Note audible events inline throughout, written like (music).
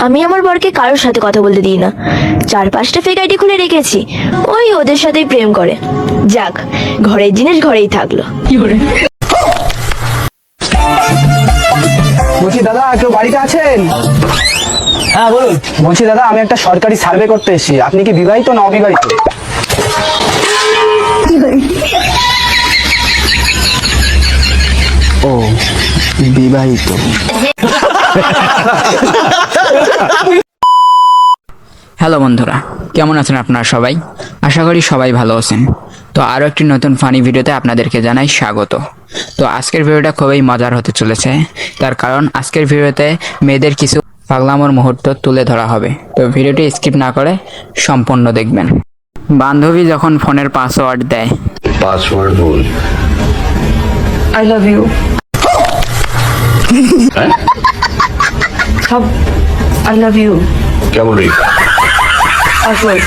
আমি আমার বরকে কারোর সাথে কথা বলতে দিই না। চার পাঁচটা ফেক আইডি খুলে রেখেছি। ওই ওদের সাথেই প্রেম করে। যাক ঘরের জিনিস ঘরেই থাকল। বলছি দাদা কেউ বাড়িতে আছেন? হ্যাঁ বলুন। বলছি দাদা আমি একটা সরকারি সার্ভে করতে এসেছি। আপনি কি বিবাহিত না অবিবাহিত? ও বিবাহিত। (laughs) হ্যালো বন্ধুরা কেমন আছেন আপনারা সবাই? আশা করি সবাই ভালো আছেন। তো আরও একটি নতুন ফানি ভিডিওতে আপনাদেরকে জানাই স্বাগত। তো আজকের ভিডিওটা খুবই মজার হতে চলেছে। তার কারণ আজকের ভিডিওতে মেয়েদের কিছু পাগলামোর মুহূর্ত তুলে ধরা হবে। তো ভিডিওটি স্কিপ না করে সম্পূর্ণ দেখবেন। বান্ধবী যখন ফোনের পাসওয়ার্ড দেয় পাসওয়ার্ড ভুল আই লাভ ইউ সব আই লাভ ইউ কেমন রে? পাসওয়ার্ড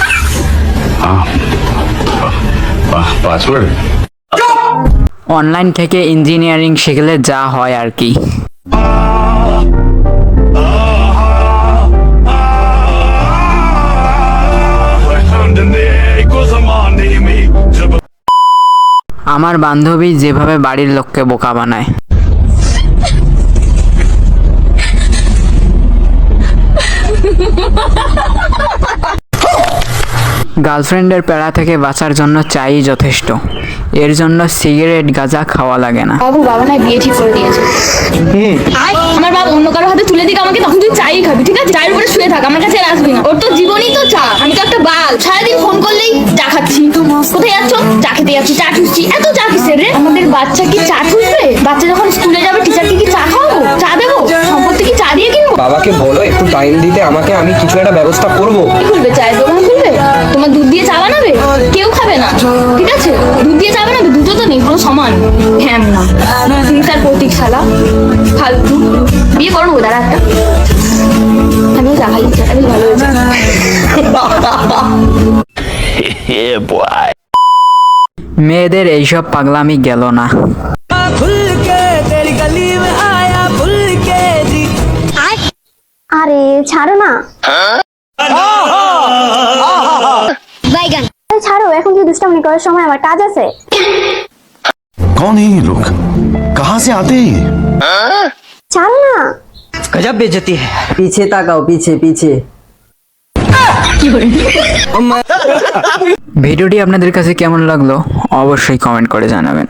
পাসওয়ার্ড অনলাইন থেকে ইঞ্জিনিয়ারিং শিখলে যা হয় আর কি। আমার বান্ধবী যেভাবে বাড়ির লোককে বোকা বানায়। গার্লফ্রেন্ডের প্যারা থেকে বাঁচার জন্য চাই যথেষ্ট। এর জন্য সিগারেট গাঁজা খাওয়া লাগে না। বাবু বাবা না বিয়ে ঠিক করে দিয়েছে। আমার বাবা অন্য কারও হাতে তুলে দিকে আমাকে তখন তুই চাই খাবি ঠিক আছে? চায়ের উপরে শুয়ে থাক আমার কাছে আর আসবি না। ওর তো জীবনই তো চা। আমি তো একটা বাল। সারাদিন ফোন করলেই চা খাচ্ছি। কোথায় যাচ্ছ? চা খেতে যাচ্ছি চা ঠুসছি এত চা কিসের রে? আমাদের বাচ্চা কি চা ঠুসবে বাচ্চা যখন স্কুলে যাবে টিচারকে কি চা খাওয়াবো? চা দেবো? সম্পত্তি কি চা দিয়ে কিনবো? বাবাকে বলো একটু টাইম দিতে আমাকে আমি কিছু একটা ব্যবস্থা করব। কি খুলবে? চায়ের দোকান খুলবে? তোমার দুধ দিয়ে চা বানাবে কেউ খাবে না। ঠিক আছে? দুধ দিয়ে চা বানাবে দুটো তো নেই পুরো সমান। হ্যাঁ না। হিংসার প্রতীক শালা ফালতু। বিয়ে করো নেব দাঁড়া একটা। আমিও চা খাই চাটা বেশ ভালো হয়েছে। মেয়েদের এইসব পাগলামি গেল না। আরে ছাড়ো না। এখন কি দুষ্টামি করার সময় আমার কাজ আছে कौन है ये लोग कहाँ से आते हैं ये? ছাড়ো না गजब बेइज्जती है पीछे ताकाओ पीछे पीछे ভিডিওটি আপনাদের কাছে কেমন লাগলো অবশ্যই কমেন্ট করে জানাবেন